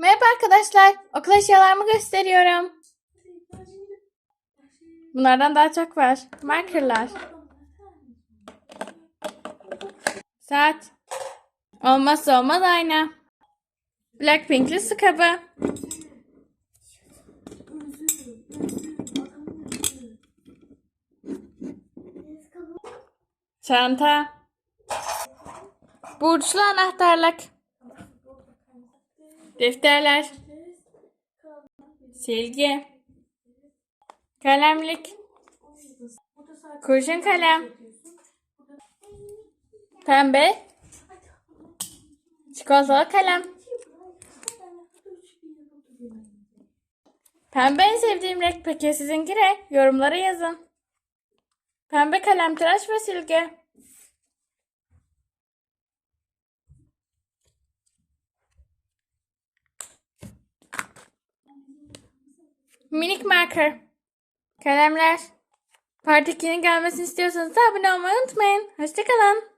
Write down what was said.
Merhaba arkadaşlar. Okul eşyalarımı gösteriyorum. Bunlardan daha çok var. Markerlar. Saat. Olmazsa olmaz ayna. Blackpink'li su kabı. Çanta. Burçlu anahtarlık. Defterler. Silgi. Kalemlik. Kurşun kalem. Pembe. Çikolatalı kalem. Pembe en sevdiğim renk peki sizinki ne? Yorumlara yazın. Pembe kalem, tıraş ve silgi. Minik marker. Kalemler. Part 2'nin gelmesini istiyorsanız da abone olmayı unutmayın. Hoşçakalın.